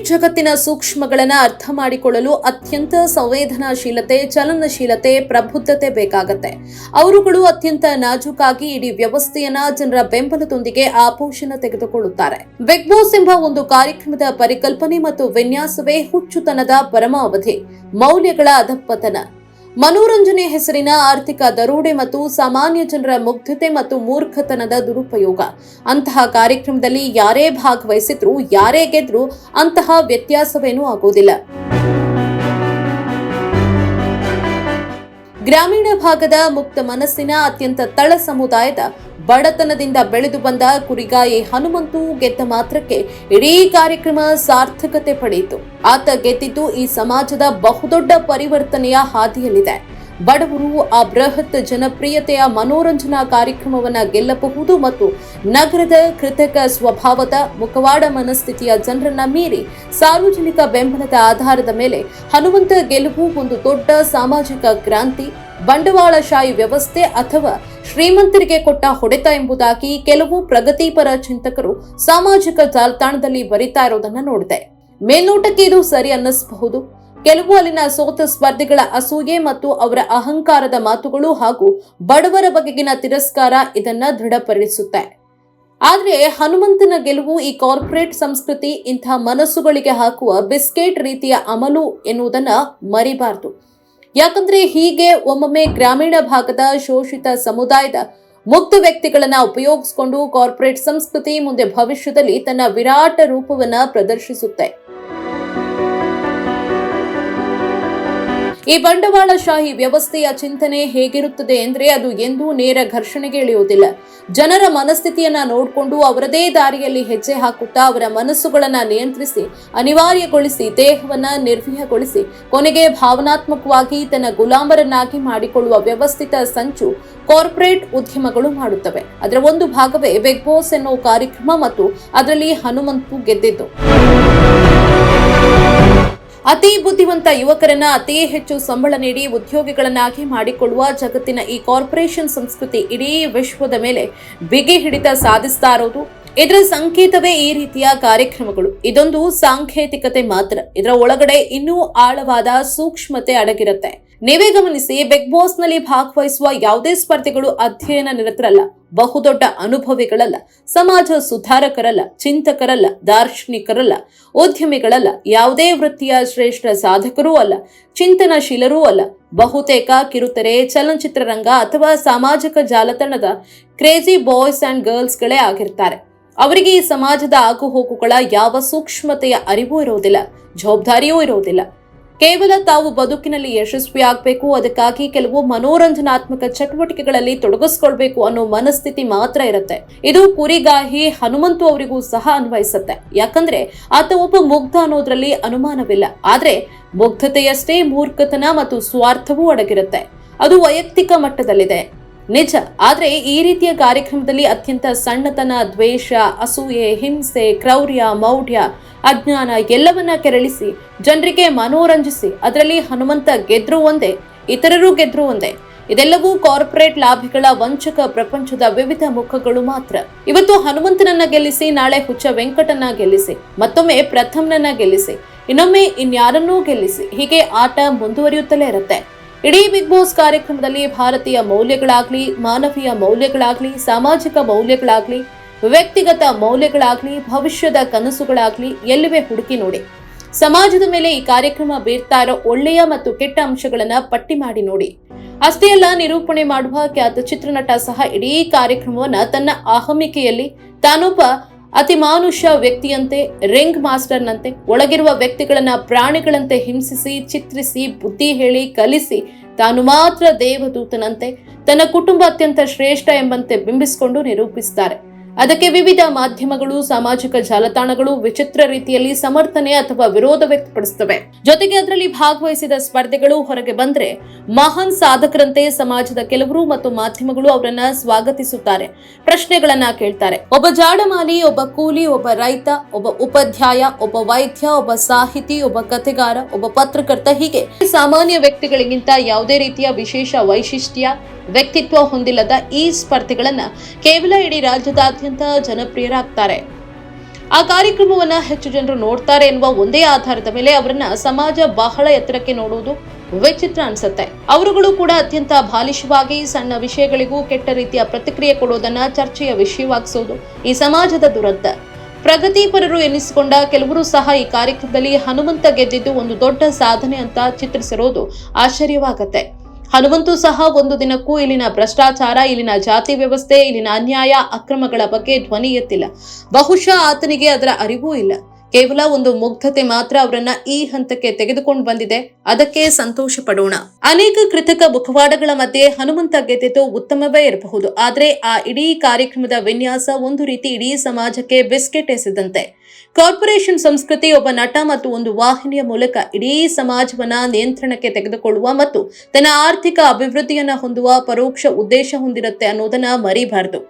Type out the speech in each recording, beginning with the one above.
Corporate ಜಗತ್ತಿನ ಸೂಕ್ಷ್ಮಗಳನ್ನು ಅರ್ಥ ಮಾಡಿಕೊಳ್ಳಲು ಅತ್ಯಂತ ಸಂವೇದನಾಶೀಲತೆ, ಚಲನಶೀಲತೆ, ಪ್ರಬುದ್ಧತೆ ಬೇಕಾಗತ್ತೆ. ಅವರುಗಳು ಅತ್ಯಂತ ನಾಜೂಕಾಗಿ ಇಡೀ ವ್ಯವಸ್ಥೆಯನ್ನ ಜನರ ಬೆಂಬಲದೊಂದಿಗೆ ಆಪೋಷಣ ತೆಗೆದುಕೊಳ್ಳುತ್ತಾರೆ. ಬಿಗ್ ಬಾಸ್ ಎಂಬ ಒಂದು ಕಾರ್ಯಕ್ರಮದ ಪರಿಕಲ್ಪನೆ ಮತ್ತು ವಿನ್ಯಾಸವೇ ಹುಚ್ಚುತನದ ಪರಮಾವಧಿ. ಮೌಲ್ಯಗಳ ಅಧಪತನ. ಮನೋರಂಜನೆ ಹೆಸರಿನ ಆರ್ಥಿಕ ದರೋಡೆ ಮತ್ತು ಸಾಮಾನ್ಯ ಜನರ ಮುಗ್ಧತೆ ಮತ್ತು ಮೂರ್ಖತನದ ದುರುಪಯೋಗ. ಅಂತಹ ಕಾರ್ಯಕ್ರಮದಲ್ಲಿ ಯಾರೇ ಭಾಗವಹಿಸಿದ್ರು, ಯಾರೇ ಗೆದ್ರು ಅಂತಹ ವ್ಯತ್ಯಾಸವೇನೂ ಆಗುವುದಿಲ್ಲ ಗ್ರಾಮೀಣ ಭಾಗದ ಮುಕ್ತ ಮನಸ್ಸಿನ ಅತ್ಯಂತ ತಳ ಸಮುದಾಯದ ಬಡತನದಿಂದ ಬೆಳೆದು ಬಂದ ಕುರಿಗಾಯಿ ಹನುಮಂತು ಗೆದ್ದ ಮಾತ್ರಕ್ಕೆ ಇಡೀ ಕಾರ್ಯಕ್ರಮ ಸಾರ್ಥಕತೆ ಪಡೆಯಿತು. ಆತ ಗೆದ್ದಿದ್ದು ಈ ಸಮಾಜದ ಬಹುದೊಡ್ಡ ಪರಿವರ್ತನೆಯ ಹಾದಿಯಲ್ಲಿದೆ. ಬಡವರು ಆ ಬೃಹತ್ ಜನಪ್ರಿಯತೆಯ ಮನೋರಂಜನಾ ಕಾರ್ಯಕ್ರಮವನ್ನು ಗೆಲ್ಲಬಹುದು ಮತ್ತು ನಗರದ ಕೃತಕ ಸ್ವಭಾವದ ಮುಖವಾಡ ಮನಸ್ಥಿತಿಯ ಜನರನ್ನ ಮೀರಿ ಸಾರ್ವಜನಿಕ ಬೆಂಬಲದ ಆಧಾರದ ಮೇಲೆ ಹನುಮಂತ ಗೆಲುವು ಒಂದು ದೊಡ್ಡ ಸಾಮಾಜಿಕ ಕ್ರಾಂತಿ, ಬಂಡವಾಳಶಾಹಿ ವ್ಯವಸ್ಥೆ ಅಥವಾ ಶ್ರೀಮಂತರಿಗೆ ಕೊಟ್ಟ ಹೊಡೆತ ಎಂಬುದಾಗಿ ಕೆಲವು ಪ್ರಗತಿಪರ ಚಿಂತಕರು ಸಾಮಾಜಿಕ ಜಾಲತಾಣದಲ್ಲಿ ಬರಿತಾ ಇರೋದನ್ನ ನೋಡಿದೆ ಮೇಲ್ನೋಟಕ್ಕೆ ಇದು ಸರಿ ಅನ್ನಿಸಬಹುದು. ಕೆಲವು ಅಲ್ಲಿನ ಸೋತ ಸ್ಪರ್ಧಿಗಳ ಅಸೂಯೆ ಮತ್ತು ಅವರ ಅಹಂಕಾರದ ಮಾತುಗಳು ಹಾಗೂ ಬಡವರ ಬಗೆಗಿನ ತಿರಸ್ಕಾರ ಇದನ್ನ ದೃಢಪಡಿಸುತ್ತೆ. ಆದರೆ ಹನುಮಂತನ ಗೆಲುವು ಈ ಕಾರ್ಪೊರೇಟ್ ಸಂಸ್ಕೃತಿ ಇಂಥ ಮನಸ್ಸುಗಳಿಗೆ ಹಾಕುವ ಬಿಸ್ಕೆಟ್ ರೀತಿಯ ಅಮಲು ಎನ್ನುವುದನ್ನ ಮರಿಬಾರದು. ಯಾಕಂದ್ರೆ ಹೀಗೆ ಒಮ್ಮೊಮ್ಮೆ ಗ್ರಾಮೀಣ ಭಾಗದ ಶೋಷಿತ ಸಮುದಾಯದ ಮುಕ್ತ ವ್ಯಕ್ತಿಗಳನ್ನ ಉಪಯೋಗಿಸಿಕೊಂಡು ಕಾರ್ಪೊರೇಟ್ ಸಂಸ್ಕೃತಿ ಮುಂದೆ ಭವಿಷ್ಯದಲ್ಲಿ ತನ್ನ ವಿರಾಟ ರೂಪವನ್ನ ಪ್ರದರ್ಶಿಸುತ್ತೆ. ಈ ಬಂಡವಾಳಶಾಹಿ ವ್ಯವಸ್ಥೆಯ ಚಿಂತನೆ ಹೇಗಿರುತ್ತದೆ ಎಂದರೆ ಅದು ಎಂದೂ ನೇರ ಘರ್ಷಣೆಗೆ ಇಳಿಯುವುದಿಲ್ಲ. ಜನರ ಮನಸ್ಥಿತಿಯನ್ನ ನೋಡಿಕೊಂಡು ಅವರದೇ ದಾರಿಯಲ್ಲಿ ಹೆಜ್ಜೆ ಹಾಕುತ್ತಾ ಅವರ ಮನಸ್ಸುಗಳನ್ನ ನಿಯಂತ್ರಿಸಿ, ಅನಿವಾರ್ಯಗೊಳಿಸಿ, ದೇಹವನ್ನ ನಿರ್ವೀಹಗೊಳಿಸಿ ಕೊನೆಗೆ ಭಾವನಾತ್ಮಕವಾಗಿ ತನ್ನ ಗುಲಾಮರನ್ನಾಗಿ ಮಾಡಿಕೊಳ್ಳುವ ವ್ಯವಸ್ಥಿತ ಸಂಚು ಕಾರ್ಪೊರೇಟ್ ಉದ್ಯಮಗಳು ಮಾಡುತ್ತವೆ. ಅದರ ಒಂದು ಭಾಗವೇ ಬಿಗ್ ಬಾಸ್ ಎನ್ನುವ ಕಾರ್ಯಕ್ರಮ ಮತ್ತು ಅದರಲ್ಲಿ ಹನುಮಂತು ಗೆದ್ದಿದ್ದು. ಅತಿ ಬುದ್ಧಿವಂತ ಯುವಕರನ್ನ ಅತಿ ಹೆಚ್ಚು ಸಂಬಳ ನೀಡಿ ಉದ್ಯೋಗಿಗಳನ್ನಾಗಿ ಮಾಡಿಕೊಳ್ಳುವ ಜಗತ್ತಿನ ಈ ಕಾರ್ಪೊರೇಷನ್ ಸಂಸ್ಕೃತಿ ಇಡೀ ವಿಶ್ವದ ಮೇಲೆ ಬಿಗಿ ಹಿಡಿತ ಸಾಧಿಸ್ತಾ ಇರೋದು. ಇದರ ಸಂಕೇತವೇ ಈ ರೀತಿಯ ಕಾರ್ಯಕ್ರಮಗಳು. ಇದೊಂದು ಸಾಂಕೇತಿಕತೆ ಮಾತ್ರ. ಇದರ ಒಳಗಡೆ ಇನ್ನೂ ಆಳವಾದ ಸೂಕ್ಷ್ಮತೆ ಅಡಗಿರುತ್ತೆ. ನೀವೇ ಗಮನಿಸಿ ಬಿಗ್ ಬಾಸ್ನಲ್ಲಿ ಭಾಗವಹಿಸುವ ಯಾವುದೇ ಸ್ಪರ್ಧಿಗಳು ಅಧ್ಯಯನ ನಿರತರಲ್ಲ, ಬಹುದೊಡ್ಡ ಅನುಭವಿಗಳಲ್ಲ, ಸಮಾಜ ಸುಧಾರಕರಲ್ಲ, ಚಿಂತಕರಲ್ಲ, ದಾರ್ಶನಿಕರಲ್ಲ, ಉದ್ಯಮಿಗಳಲ್ಲ, ಯಾವುದೇ ವೃತ್ತಿಯ ಶ್ರೇಷ್ಠ ಸಾಧಕರೂ ಅಲ್ಲ, ಚಿಂತನಶೀಲರೂ ಅಲ್ಲ, ಬಹುತೇಕ ಕಿರುತೆರೆ ಚಲನಚಿತ್ರರಂಗ ಅಥವಾ ಸಾಮಾಜಿಕ ಜಾಲತಾಣದ ಕ್ರೇಜಿ ಬಾಯ್ಸ್ ಅಂಡ್ ಗರ್ಲ್ಸ್ಗಳೇ ಆಗಿರ್ತಾರೆ. ಅವರಿಗೆ ಈ ಸಮಾಜದ ಆಗುಹೋಗುಗಳ ಯಾವ ಸೂಕ್ಷ್ಮತೆಯ ಅರಿವು ಇರುವುದಿಲ್ಲ, ಜವಾಬ್ದಾರಿಯೂ ಇರುವುದಿಲ್ಲ. ಕೇವಲ ತಾವು ಬದುಕಿನಲ್ಲಿ ಯಶಸ್ವಿಯಾಗಬೇಕು, ಅದಕ್ಕಾಗಿ ಕೆಲವು ಮನೋರಂಜನಾತ್ಮಕ ಚಟುವಟಿಕೆಗಳಲ್ಲಿ ತೊಡಗಿಸ್ಕೊಳ್ಬೇಕು ಅನ್ನೋ ಮನಸ್ಥಿತಿ ಮಾತ್ರ ಇರುತ್ತೆ. ಇದು ಕುರಿಗಾಹಿ ಹನುಮಂತು ಅವರಿಗೂ ಸಹ ಅನ್ವಯಿಸುತ್ತೆ. ಯಾಕಂದ್ರೆ ಆತ ಒಬ್ಬ ಮುಗ್ಧ ಅನ್ನೋದ್ರಲ್ಲಿ ಅನುಮಾನವಿಲ್ಲ. ಆದ್ರೆ ಮುಗ್ಧತೆಯಷ್ಟೇ ಮೂರ್ಖತನ ಮತ್ತು ಸ್ವಾರ್ಥವೂ ಅಡಗಿರುತ್ತೆ. ಅದು ವೈಯಕ್ತಿಕ ಮಟ್ಟದಲ್ಲಿದೆ. ನಿಜ. ಆದರೆ ಈ ರೀತಿಯ ಕಾರ್ಯಕ್ರಮದಲ್ಲಿ ಅತ್ಯಂತ ಸಣ್ಣತನ, ದ್ವೇಷ, ಅಸೂಯೆ, ಹಿಂಸೆ, ಕ್ರೌರ್ಯ, ಮೌಢ್ಯ, ಅಜ್ಞಾನ ಎಲ್ಲವನ್ನ ಕೆರಳಿಸಿ, ಜನರಿಗೆ ಮನೋರಂಜಿಸಿ, ಅದರಲ್ಲಿ ಹನುಮಂತ ಗೆದ್ರು ಒಂದೇ, ಇತರರು ಗೆದ್ರು ಒಂದೇ. ಇದೆಲ್ಲವೂ ಕಾರ್ಪೊರೇಟ್ ಲಾಭಿಗಳ ವಂಚಕ ಪ್ರಪಂಚದ ವಿವಿಧ ಮುಖಗಳು ಮಾತ್ರ. ಇವತ್ತು ಹನುಮಂತನನ್ನ ಗೆಲ್ಲಿಸಿ, ನಾಳೆ ಹುಚ್ಚ ವೆಂಕಟನ ಗೆಲ್ಲಿಸಿ, ಮತ್ತೊಮ್ಮೆ ಪ್ರಥಮ್ನನ್ನ ಗೆಲ್ಲಿಸಿ, ಇನ್ನೊಮ್ಮೆ ಇನ್ಯಾರನ್ನೂ ಗೆಲ್ಲಿಸಿ, ಹೀಗೆ ಆಟ ಮುಂದುವರಿಯುತ್ತಲೇ ಇರುತ್ತೆ. ಇಡೀ ಬಿಗ್ ಬಾಸ್ ಕಾರ್ಯಕ್ರಮದಲ್ಲಿ ಭಾರತೀಯ ಮೌಲ್ಯಗಳಾಗಲಿ, ಮಾನವೀಯ ಮೌಲ್ಯಗಳಾಗ್ಲಿ, ಸಾಮಾಜಿಕ ಮೌಲ್ಯಗಳಾಗಲಿ, ವ್ಯಕ್ತಿಗತ ಮೌಲ್ಯಗಳಾಗಲಿ, ಭವಿಷ್ಯದ ಕನಸುಗಳಾಗಲಿ ಎಲ್ಲವೇ ಹುಡುಕಿ ನೋಡಿ. ಸಮಾಜದ ಮೇಲೆ ಈ ಕಾರ್ಯಕ್ರಮ ಬೀರ್ತಾ ಇರೋ ಒಳ್ಳೆಯ ಮತ್ತು ಕೆಟ್ಟ ಅಂಶಗಳನ್ನ ಪಟ್ಟಿ ಮಾಡಿ ನೋಡಿ. ಅಷ್ಟೇ ಅಲ್ಲ, ನಿರೂಪಣೆ ಮಾಡುವ ಖ್ಯಾತ ಚಿತ್ರನಟ ಸಹ ಇಡೀ ಕಾರ್ಯಕ್ರಮವನ್ನ ತನ್ನ ಅಹಮಿಕೆಯಲ್ಲಿ ತಾನೊಬ್ಬ ಅತಿ ಮಾನುಷ್ಯ ವ್ಯಕ್ತಿಯಂತೆ, ರಿಂಗ್ ಮಾಸ್ಟರ್ನಂತೆ, ಒಳಗಿರುವ ವ್ಯಕ್ತಿಗಳನ್ನ, ಪ್ರಾಣಿಗಳಂತೆ ಹಿಂಸಿಸಿ, ಚಿತ್ರಿಸಿ, ಬುದ್ಧಿ ಹೇಳಿ, ಕಲಿಸಿ, ತಾನು ಮಾತ್ರ ದೇವದೂತನಂತೆ, ತನ್ನ ಕುಟುಂಬ ಅತ್ಯಂತ ಶ್ರೇಷ್ಠ ಎಂಬಂತೆ ಬಿಂಬಿಸಿಕೊಂಡು ನಿರೂಪಿಸುತ್ತಾರೆ ಅದಕ್ಕೆ ವಿವಿಧ ಮಾಧ್ಯಮಗಳು, ಸಾಮಾಜಿಕ ಜಾಲತಾಣಗಳು ವಿಚಿತ್ರ ರೀತಿಯಲ್ಲಿ ಸಮರ್ಥನೆ ಅಥವಾ ವಿರೋಧ ವ್ಯಕ್ತಪಡಿಸುತ್ತವೆ. ಜೊತೆಗೆ ಅದರಲ್ಲಿ ಭಾಗವಹಿಸಿದ ಸ್ಪರ್ಧೆಗಳು ಹೊರಗೆ ಬಂದ್ರೆ ಮಹಾನ್ ಸಾಧಕರಂತೆ ಸಮಾಜದ ಕೆಲವರು ಮತ್ತು ಮಾಧ್ಯಮಗಳು ಅವರನ್ನ ಸ್ವಾಗತಿಸುತ್ತಾರೆ, ಪ್ರಶ್ನೆಗಳನ್ನ ಕೇಳ್ತಾರೆ. ಒಬ್ಬ ಜಾಡಮಾಲಿ, ಒಬ್ಬ ಕೂಲಿ, ಒಬ್ಬ ರೈತ, ಒಬ್ಬ ಉಪಾಧ್ಯಾಯ, ಒಬ್ಬ ವೈದ್ಯ, ಒಬ್ಬ ಸಾಹಿತಿ, ಒಬ್ಬ ಕಥೆಗಾರ, ಒಬ್ಬ ಪತ್ರಕರ್ತ ಹೀಗೆ ಸಾಮಾನ್ಯ ವ್ಯಕ್ತಿಗಳಿಗಿಂತ ಯಾವುದೇ ರೀತಿಯ ವಿಶೇಷ ವೈಶಿಷ್ಟ್ಯ ವ್ಯಕ್ತಿತ್ವ ಹೊಂದಿಲ್ಲದ ಈ ಸ್ಪರ್ಧಿಗಳನ್ನ ಕೇವಲ ಇಡೀ ರಾಜ್ಯದಾದ್ಯಂತ ಜನಪ್ರಿಯರಾಗ್ತಾರೆ. ಆ ಕಾರ್ಯಕ್ರಮವನ್ನ ಹೆಚ್ಚು ಜನರು ನೋಡ್ತಾರೆ ಎನ್ನುವ ಒಂದೇ ಆಧಾರದ ಮೇಲೆ ಅವರನ್ನ ಸಮಾಜ ಬಹಳ ಎತ್ತರಕ್ಕೆ ನೋಡುವುದು ವಿಚಿತ್ರ ಅನ್ಸುತ್ತೆ. ಅವರುಗಳು ಕೂಡ ಅತ್ಯಂತ ಬಾಲಿಶವಾಗಿ ಸಣ್ಣ ವಿಷಯಗಳಿಗೂ ಕೆಟ್ಟ ರೀತಿಯ ಪ್ರತಿಕ್ರಿಯೆ ಕೊಡುವುದನ್ನ ಚರ್ಚೆಯ ವಿಷಯವಾಗಿಸುವುದು ಈ ಸಮಾಜದ ದುರಂತ. ಪ್ರಗತಿಪರರು ಎನ್ನಿಸಿಕೊಂಡ ಕೆಲವರು ಸಹ ಈ ಕಾರ್ಯಕ್ರಮದಲ್ಲಿ ಹನುಮಂತ ಗೆದ್ದಿದ್ದು ಒಂದು ದೊಡ್ಡ ಸಾಧನೆ ಅಂತ ಚಿತ್ರಿಸಿರೋದು ಆಶ್ಚರ್ಯವಾಗತ್ತೆ. ಹನುಮಂತು ಸಹ ಒಂದು ದಿನಕ್ಕೂ ಇಲ್ಲಿನ ಭ್ರಷ್ಟಾಚಾರ, ಇಲ್ಲಿನ ಜಾತಿ ವ್ಯವಸ್ಥೆ, ಇಲ್ಲಿನ ಅನ್ಯಾಯ, ಅಕ್ರಮಗಳ ಬಗ್ಗೆ ಧ್ವನಿ ಎತ್ತಿಲ್ಲ. ಬಹುಶಃ ಆತನಿಗೆ ಅದರ ಅರಿವೂ ಇಲ್ಲ. ಕೇವಲ ಒಂದು ಮುಗ್ಧತೆ ಮಾತ್ರ ಅವರನ್ನ ಈ ಹಂತಕ್ಕೆ ತೆಗೆದುಕೊಂಡು ಬಂದಿದೆ. ಅದಕ್ಕೆ ಸಂತೋಷ ಪಡೋಣ ಅನೇಕ ಕೃತಕ ಮುಖವಾಡಗಳ ಮಧ್ಯೆ ಹನುಮಂತ ಗೆದ್ದಿದ್ದು ಉತ್ತಮವೇ ಇರಬಹುದು. ಆದ್ರೆ ಆ ಇಡೀ ಕಾರ್ಯಕ್ರಮದ ವಿನ್ಯಾಸ ಒಂದು ರೀತಿ ಇಡೀ ಸಮಾಜಕ್ಕೆ ಬಿಸ್ಕೆಟ್ ಎಸೆದಂತೆ. ಕಾರ್ಪೊರೇಷನ್ ಸಂಸ್ಕೃತಿ ಒಬ್ಬ ನಟ ಮತ್ತು ಒಂದು ವಾಹಿನಿಯ ಮೂಲಕ ಇಡೀ ಸಮಾಜವನ್ನ ನಿಯಂತ್ರಣಕ್ಕೆ ತೆಗೆದುಕೊಳ್ಳುವ ಮತ್ತು ತನ್ನ ಆರ್ಥಿಕ ಅಭಿವೃದ್ಧಿಯನ್ನ ಹೊಂದುವ ಪರೋಕ್ಷ ಉದ್ದೇಶ ಹೊಂದಿರುತ್ತೆ ಅನ್ನೋದನ್ನ ಮರಿಬಾರದು.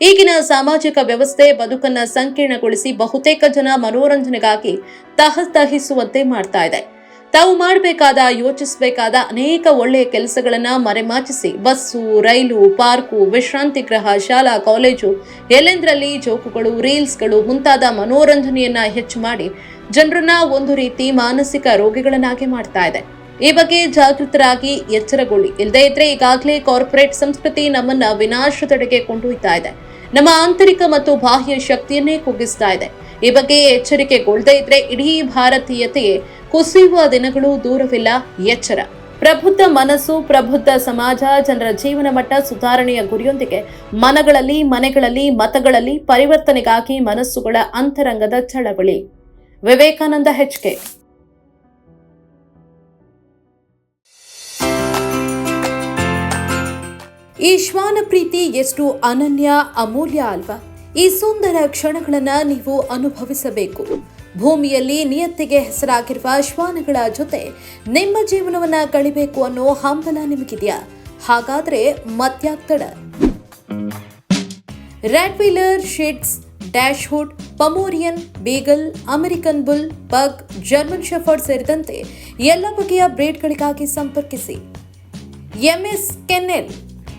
ಈಗಿನ ಸಾಮಾಜಿಕ ವ್ಯವಸ್ಥೆ ಬದುಕನ್ನ ಸಂಕೀರ್ಣಗೊಳಿಸಿ ಬಹುತೇಕ ಜನ ಮನೋರಂಜನೆಗಾಗಿ ತಹತಹಿಸುವಂತೆ ಮಾಡ್ತಾ ಇದೆ. ತಾವು ಮಾಡಬೇಕಾದ, ಯೋಚಿಸಬೇಕಾದ ಅನೇಕ ಒಳ್ಳೆಯ ಕೆಲಸಗಳನ್ನ ಮರೆಮಾಚಿಸಿ ಬಸ್ಸು, ರೈಲು, ಪಾರ್ಕು, ವಿಶ್ರಾಂತಿ ಗೃಹ, ಶಾಲಾ, ಕಾಲೇಜು, ಎಲ್ಲೆಂದರಲ್ಲಿ ಜೋಕುಗಳು, ರೀಲ್ಸ್ಗಳು ಮುಂತಾದ ಮನೋರಂಜನೆಯನ್ನ ಹೆಚ್ಚು ಮಾಡಿ ಜನರನ್ನ ಒಂದು ರೀತಿ ಮಾನಸಿಕ ರೋಗಿಗಳನ್ನಾಗಿ ಮಾಡ್ತಾ ಇದೆ. ಈ ಬಗ್ಗೆ ಜಾಗೃತರಾಗಿ ಎಚ್ಚರಗೊಳ್ಳಿ. ಇಲ್ಲದೇ ಇದ್ರೆ ಈಗಾಗಲೇ ಕಾರ್ಪೊರೇಟ್ ಸಂಸ್ಕೃತಿ ನಮ್ಮನ್ನ ವಿನಾಶದೆಡೆಗೆ ಕೊಂಡೊಯ್ತಾ ಇದೆ. ನಮ್ಮ ಆಂತರಿಕ ಮತ್ತು ಬಾಹ್ಯ ಶಕ್ತಿಯನ್ನೇ ಕುಗ್ಗಿಸ್ತಾ ಇದೆ. ಈ ಬಗ್ಗೆ ಎಚ್ಚರಿಕೆಗೊಳ್ಳದೇ ಇದ್ರೆ ಇಡೀ ಭಾರತೀಯತೆಯೇ ಕುಸಿಯುವ ದಿನಗಳು ದೂರವಿಲ್ಲ. ಎಚ್ಚರ. ಪ್ರಬುದ್ಧ ಮನಸ್ಸು, ಪ್ರಬುದ್ಧ ಸಮಾಜ, ಜನರ ಜೀವನ ಮಟ್ಟ ಸುಧಾರಣೆಯ ಗುರಿಯೊಂದಿಗೆ ಮನಗಳಲ್ಲಿ, ಮನೆಗಳಲ್ಲಿ, ಮತಗಳಲ್ಲಿ ಪರಿವರ್ತನೆಗಾಗಿ ಮನಸ್ಸುಗಳ ಅಂತರಂಗದ ಚಳವಳಿ. ವಿವೇಕಾನಂದ ಹೆಚ್ಕೆ ಈ ಶ್ವಾನ ಪ್ರೀತಿ ಎಷ್ಟು ಅನನ್ಯ, ಅಮೂಲ್ಯ ಅಲ್ವಾ? ಈ ಸುಂದರ ಕ್ಷಣಗಳನ್ನ ನೀವು ಅನುಭವಿಸಬೇಕು. ಭೂಮಿಯಲ್ಲಿ ನಿಯತ್ತಿಗೆ ಹೆಸರಾಗಿರುವ ಶ್ವಾನಗಳ ಜೊತೆ ನಿಮ್ಮ ಜೀವನವನ್ನ ಕಳಿಬೇಕು ಅನ್ನೋ ಹಂಬಲ ನಿಮಗಿದೆಯಾ? ಹಾಗಾದ್ರೆ ಮತ್ಯಾಗ್ತಡ rottweiler shih tzus dachshund Pomeranian beagle American bull pug German shepherd ಸೇರಿದಂತೆ ಎಲ್ಲ ಬಗೆಯ ಬ್ರೇಡ್ಗಳಿಗಾಗಿ ಸಂಪರ್ಕಿಸಿ. MS kennel